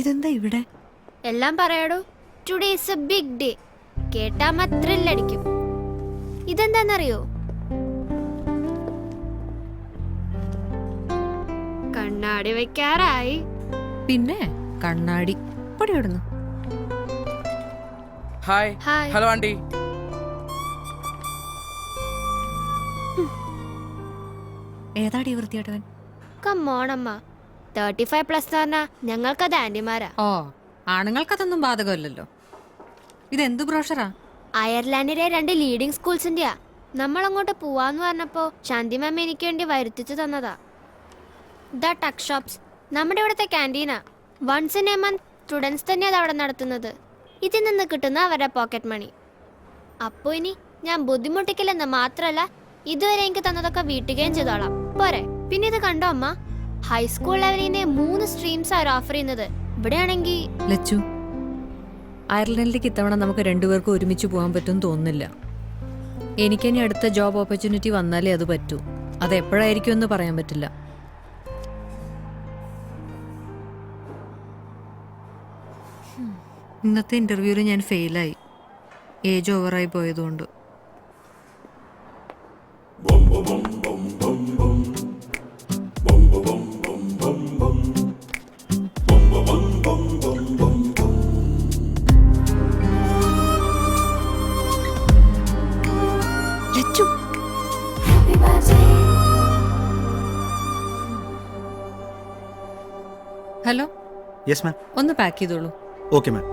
ഇതെന്താ ഇവിടെ? എല്ലാം പറയാടോ. Today is a big day കേട്ടാ മാത്രല്ലടിക്കും ഇതെന്താന്നറിയോ? കണ്ണാടി വെക്കാറായി. പിന്നെ കണ്ണാടി. പൊടി ഇടുന്നു. ഹായ് ഹായ് ഹലോ ആണ്ടി ഏതാടി വൃത്തിയായിട്ടവൻ? കമ്മോണമ്മ തേർട്ടി ഫൈവ് പ്ലസ് പറഞ്ഞാ ഞങ്ങൾക്കത് ആന്റിമാരാ ഓ ആണുങ്ങൾക്കതൊന്നും ബാധകമല്ലല്ലോ. ഇതെന്ത് ബ്രോഷറാ? അയർലാൻഡിലെ രണ്ട് ലീഡിംഗ് സ്കൂൾസിന്റെയാ നമ്മൾ അങ്ങോട്ട് പോവാന്ന് പറഞ്ഞപ്പോ ശാന്തി മാം എനിക്ക് വേണ്ടി വരുത്തിച്ചു തന്നതാ. ദ ടക് ഷോപ്സ് നമ്മുടെ ഇവിടുത്തെ ക്യാന്റീനാ once in a month students തന്നെയാ അത് അവിടെ നടത്തുന്നത്. ഇതിൽ നിന്ന് കിട്ടുന്ന അവരുടെ പോക്കറ്റ് മണി അപ്പോ ഇനി ഞാൻ ബുദ്ധിമുട്ടിക്കില്ലെന്ന് മാത്രല്ല ഇതുവരെ എനിക്ക് തന്നതൊക്കെ വീട്ടുകയും ചെയ്തോളാം. പോരെ. പിന്നെ ഇത് കണ്ടോ അമ്മ? ഹൈസ്കൂൾ ലെവലിന്റെ മൂന്ന് സ്ട്രീംസ് ആണ് ഓഫർ ചെയ്യുന്നത്? ഇവിടെയാണെങ്കിൽ ലച്ചു അയർലൻഡിലേക്ക് ഇത്തവണ നമുക്ക് രണ്ടുപേർക്കും ഒരുമിച്ച് പോകാൻ പറ്റും തോന്നുന്നില്ല. എനിക്കിനി അടുത്ത ജോബ് ഓപ്പർച്യൂണിറ്റി വന്നാലേ അത് പറ്റൂ. അത് എപ്പോഴായിരിക്കും എന്ന് പറയാൻ പറ്റില്ല. ഇന്നത്തെ ഇന്റർവ്യൂവിൽ ഞാൻ ഫെയിലായി ഏജ് ഓവറായി പോയതുകൊണ്ട്. ഹലോ? യെസ് മാം ഒന്ന് പാക്ക് ചെയ്തോളൂ. Okay ma'am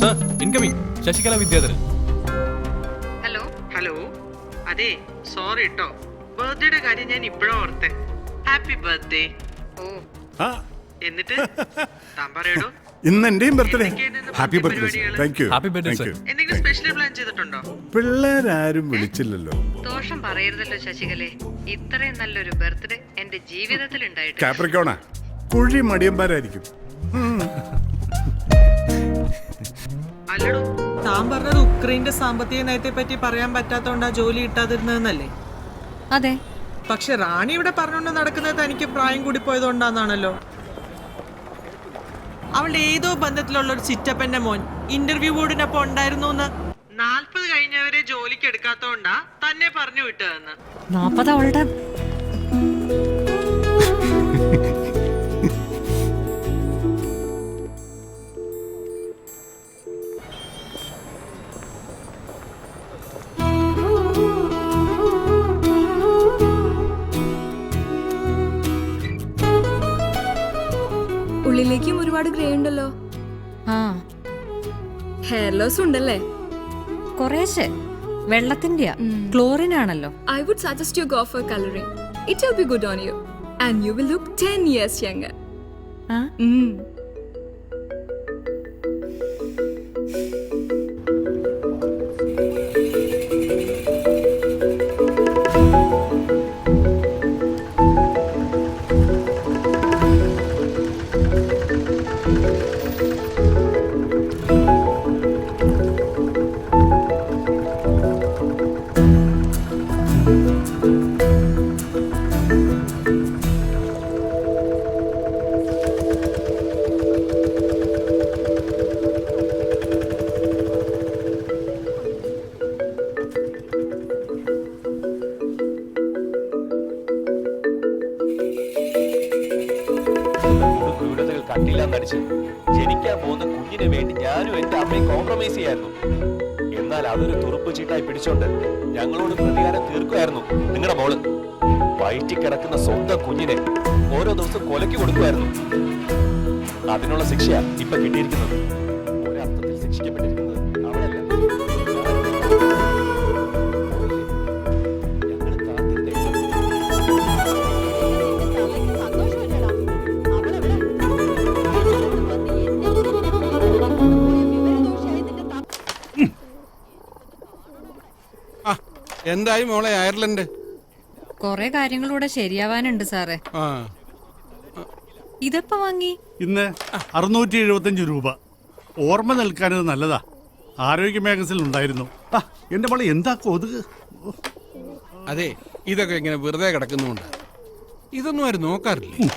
sir incoming Shashikala Vidyadharan. Sorry കേട്ടോ ബർത്ത്ഡേയുടെ കാര്യം ഞാൻ ഇപ്പോഴും ഓർത്തെ. ഹാപ്പി ബർത്ത്ഡേ ഓ. ആ, എന്നിട്ട്? താൻ പറയടോ. ഇന്ന് എന്റെയും birthday happy birthday? Thank you എന്തെങ്കിലും സ്പെഷ്യൽ പ്ലാൻ ചെയ്തിട്ടുണ്ടോ? പിള്ളേരാരും വിളിച്ചില്ലല്ലോ. ദോഷം പറയരുതല്ലോ ശശികലെ. ഇത്രയും നല്ലൊരു ബർത്ത്ഡേ എന്റെ ജീവിതത്തിൽ ഉണ്ടായിട്ട് കാപ്രിക്കോണ കുഴി മടിയന്മാരായിരിക്കും. അല്ലടോ. താൻ പറഞ്ഞത് ഉക്രൈന്റെ സാമ്പത്തിക നയത്തെ പറ്റി പറയാൻ പറ്റാത്തോണ്ടാ ജോലി കിട്ടാതിരുന്നതെന്നല്ലേ? അതെ. പക്ഷെ റാണി ഇവിടെ പറഞ്ഞുകൊണ്ട് നടക്കുന്നത് തനിക്ക് പ്രായം കൂടി പോയതുകൊണ്ടാന്നാണല്ലോ. അവളുടെ ഏതോ ബന്ധത്തിലുള്ള ഒരു ചിറ്റപ്പന്റെ മോൻ ഇന്റർവ്യൂ ബോർഡിനൊപ്പം ഉണ്ടായിരുന്നു എന്ന് നാൽപ്പത് കഴിഞ്ഞവരെ ജോലിക്ക് എടുക്കാത്തോണ്ടാ തന്നെ പറഞ്ഞു വിട്ടതെന്ന്. നാപ്പത് അവളുടെ ഒരുപാട് ഗ്രേ ഉണ്ടല്ലോ. ആ. ഹെയർ ലോസ് ഉണ്ടല്ലേ? കുറേശ്ശെ. വെള്ളത്തിന്റെയാ. ക്ലോറിൻ ആണല്ലോ. I would suggest you go for colouring it will be good on you and you will look 10 years younger ആ? ക്രൂരതകൾ മരിച്ചു. ജനിക്കാൻ പോകുന്ന കുഞ്ഞിന് വേണ്ടി ഞാനും എന്റെ അമ്മയും കോംപ്രമൈസ് ചെയ്യായിരുന്നു. എന്നാൽ അതൊരു തുറുപ്പ് ചീട്ടായി പിടിച്ചോണ്ട് ഞങ്ങളോട് പ്രതികാരം തീർക്കുമായിരുന്നു നിങ്ങളുടെ മോൾ. വയറ്റി കിടക്കുന്ന സ്വന്തം കുഞ്ഞിനെ ഓരോ ദിവസം കൊലയ്ക്ക് കൊടുക്കുമായിരുന്നു. അതിനുള്ള ശിക്ഷയാണ് ഇപ്പൊ കിട്ടിയിരിക്കുന്നത്. എന്തായി മോളെ അയർലൻഡ്? കൊറേ കാര്യങ്ങളൂടെ ശരിയാവാനുണ്ട് സാറേ. ആ. ഇതെപ്പോ വാങ്ങി? ഇന്ന് അറുന്നൂറ്റി എഴുപത്തഞ്ച് രൂപ. ഓർമ്മ നിൽക്കാനത് നല്ലതാ. ആരോഗ്യ മാഗസിൽ ഉണ്ടായിരുന്നു. ആ, എന്റെ മോളെ എന്താ കൊതുക്? അതെ ഇതൊക്കെ ഇങ്ങനെ വെറുതെ കിടക്കുന്നുണ്ട്. ഇതൊന്നും ആരും നോക്കാറില്ല?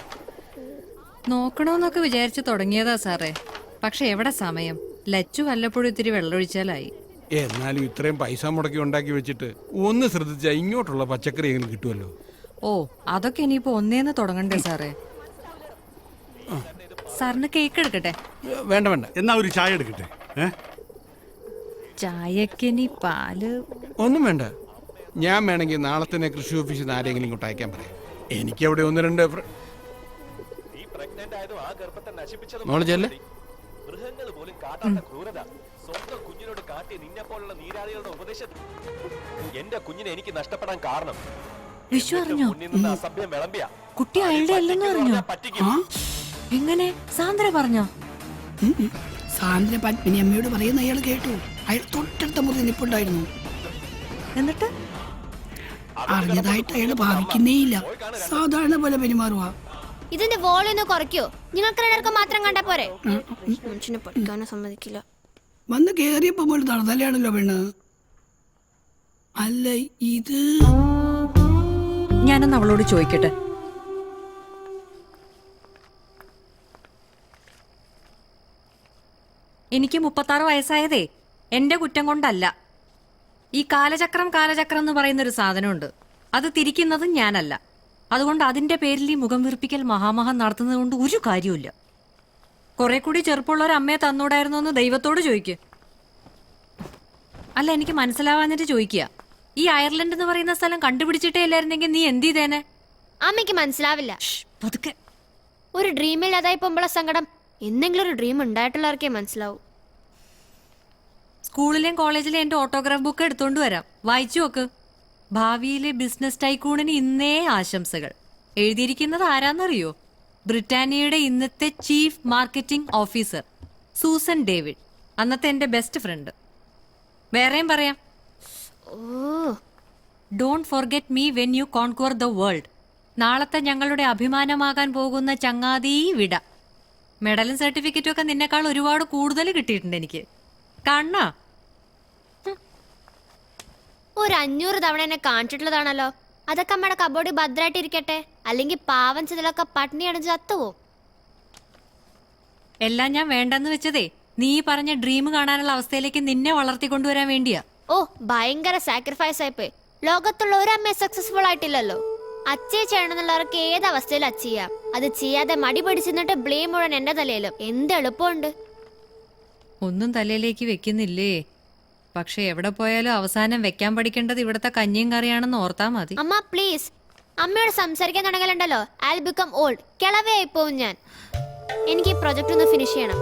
നോക്കണോന്നൊക്കെ വിചാരിച്ചു തുടങ്ങിയതാ സാറേ. പക്ഷെ എവിടെ സമയം? ലച്ചു വല്ലപ്പോഴും ഇത്തിരി വെള്ളമൊഴിച്ചാലായി. എന്നാലും ഇത്രയും പൈസ മുടക്കി ഉണ്ടാക്കി വെച്ചിട്ട് ഒന്ന് ശ്രദ്ധിച്ചാൽ ഇങ്ങോട്ടുള്ള പച്ചക്കറി എങ്കിലും കിട്ടുമല്ലോ ഓ അതൊക്കെ ഇനിയിപ്പോ ഒന്നേന്ന് തുടങ്ങണ്ടേ സാറേ? സാറിന് കേക്ക് എടുക്കട്ടെ? വേണ്ട വേണ്ട. എന്നാ ഒരു ചായ എടുക്കട്ടെ? ചായക്കിനി പാൽ ഒന്നും വേണ്ട. ഞാൻ വേണമെങ്കിൽ നാളെ തന്നെ കൃഷി ഓഫീസിൽ നിന്ന് ആരെങ്കിലും ഇങ്ങോട്ട് അയക്കാൻ പറയാം. എനിക്ക് അവിടെ ഒന്ന് രണ്ട് ഫ്ര- നീ പ്രഗ്നന്റ് ആ ഗർഭത്തെ നശിപ്പിച്ചതും മോൾ ചെല്ല്. മൃഗങ്ങൾ പോലും കാട്ടാത്ത ക്രൂരത. സ്വന്തം കുഞ്ഞിനോട് കാട്ടി നിന്നെ പോലുള്ള നീരാളികളുടെ ഉപദേശം. എന്റെ കുഞ്ഞിനെ എനിക്ക് നഷ്ടപ്പെടാൻ കാരണം. വിഷു അറിഞ്ഞോ? അസഭ്യം വിളമ്പിയ. കുട്ടി അയാളുടെ അല്ലെന്ന് അറിഞ്ഞോ? എങ്ങനെ? സാന്ദ്ര പറഞ്ഞോ? സാന്ദ്ര പത്മിനി അമ്മയോട് പറയുന്ന അയാൾ കേട്ടു. അയാൾ തൊട്ടടുത്ത മുറി നിപ്പുണ്ടായിരുന്നു എന്നിട്ട്? അറിഞ്ഞതായിട്ട് അയാൾ ഭാവിക്കുന്നേയില്ല. സാധാരണ പോലെ പെരുമാറുക. ഇതിന്റെ വോളിയം കുറയ്ക്കോ. നിങ്ങൾക്ക് രണ്ടർക്ക് മാത്രം കണ്ടാ പോരെ? മനുഷ്യനെ പഠിക്കാനോ സമ്മതിക്കില്ല. വന്ന് കേറിയപ്പോ പോലും തണുതലയാണല്ലോ പെണ്ണ്. അല്ല ഇത്? ഞാനൊന്ന് അവളോട് ചോദിക്കട്ടെ? എനിക്ക് മുപ്പത്താറ് വയസ്സായതേ. എന്റെ കുറ്റം കൊണ്ടല്ല. ഈ കാലചക്രം കാലചക്രം എന്ന് പറയുന്ന ഒരു സാധനമുണ്ട്. അത് തിരിക്കുന്നതും ഞാനല്ല. അതുകൊണ്ട് അതിന്റെ പേരിൽ ഈ മുഖം വീർപ്പിക്കൽ മഹാമഹം നടത്തുന്നത് കൊണ്ട് ഒരു കാര്യമില്ല കുറെ കൂടി ചെറുപ്പമുള്ള ഒരു അമ്മയെ തന്നൂടായിരുന്നു എന്ന് ദൈവത്തോട് ചോദിക്ക്. അല്ല എനിക്ക് മനസ്സിലാവാഞ്ഞിട്ട് ചോദിക്കുക. ഈ അയർലൻഡ് എന്ന് പറയുന്ന സ്ഥലം കണ്ടുപിടിച്ചിട്ടേ ഇല്ലായിരുന്നെങ്കിൽ നീ എന്ത് ചെയ്തേനെ? അമ്മയ്ക്ക് മനസ്സിലാവില്ല. പതുക്കെ. ഒരു ഡ്രീമിൽ അതായി പോകുമ്പോഴുള്ള സങ്കടം. എന്തെങ്കിലും ഒരു ഡ്രീം ഉണ്ടായിട്ടുള്ളവർക്കേ മനസ്സിലാവൂ. സ്കൂളിലെയും കോളേജിലെയും എന്റെ ഓട്ടോഗ്രാഫ് ബുക്ക് എടുത്തോണ്ട് വരാം. വായിച്ചു നോക്ക്. ഭാവിയിലെ ബിസിനസ് ടൈക്കൂണിന് ഇന്നേ ആശംസകൾ. എഴുതിയിരിക്കുന്നത് ആരാന്നറിയോ? ബ്രിട്ടാനിയയുടെ ഇന്നത്തെ chief marketing officer Susan David. അന്നത്തെ എന്റെ ബെസ്റ്റ് ഫ്രണ്ട് വേറെയും പറയാം. Don't forget me when you conquer the world നാളത്തെ ഞങ്ങളുടെ അഭിമാനമാകാൻ പോകുന്ന ചങ്ങാതി വിട. മെഡലും സർട്ടിഫിക്കറ്റും ഒക്കെ നിന്നെക്കാൾ ഒരുപാട് കൂടുതൽ കിട്ടിയിട്ടുണ്ട് എനിക്ക്. കണ്ണാ. ഒരു അഞ്ഞൂറ് തവണ എന്നെ കാണിച്ചിട്ടുള്ളതാണല്ലോ. അതൊക്കെ അമ്മയുടെ കബോർഡിൽ ഭദ്രമായിട്ട് ഇരിക്കട്ടെ. അല്ലെങ്കിൽ പാവം ചിതലൊക്കെ പട്ടിണി അണിഞ്ഞ് ചത്തുവോ എല്ലാം ഞാൻ വേണ്ടെന്ന് വെച്ചതേ നീ പറഞ്ഞ ഡ്രീം കാണാനുള്ള അവസ്ഥയിലേക്ക് നിന്നെ വളർത്തിക്കൊണ്ടുവരാൻ വേണ്ടിയാ. ഓ ഭയങ്കര സാക്രിഫൈസ് ആയിപ്പോയി. ലോകത്തുള്ള ഒരു അമ്മയെ സക്സസ്ഫുൾ ആയിട്ടില്ലല്ലോ. അച്ചേ ചെയ്യണമെന്നുള്ളവർക്ക് ഏത് അവസ്ഥയിൽ ചെയ്യാം അത് ചെയ്യാതെ മടി പിടിച്ചിരുന്നിട്ട് ബ്ലെയിം മുഴുവൻ എന്റെ തലയിലും. എന്ത് എളുപ്പമുണ്ട്. ഒന്നും തലയിലേക്ക് വെക്കുന്നില്ലേ? പക്ഷെ എവിടെ പോയാലും അവസാനം വെക്കാൻ പഠിക്കേണ്ടത് ഇവിടത്തെ കഞ്ഞിയും കറിയാണെന്ന് ഓർത്താ മതി. അമ്മ പ്ലീസ് അമ്മയോട് സംസാരിക്കാൻ തുടങ്ങലുണ്ടല്ലോ. ഐ ബിക്കം ഓൾഡ് കിളവയായി പോവും ഞാൻ. എനിക്ക് ഈ പ്രൊജക്ട് ഒന്ന് ഫിനിഷ് ചെയ്യണം.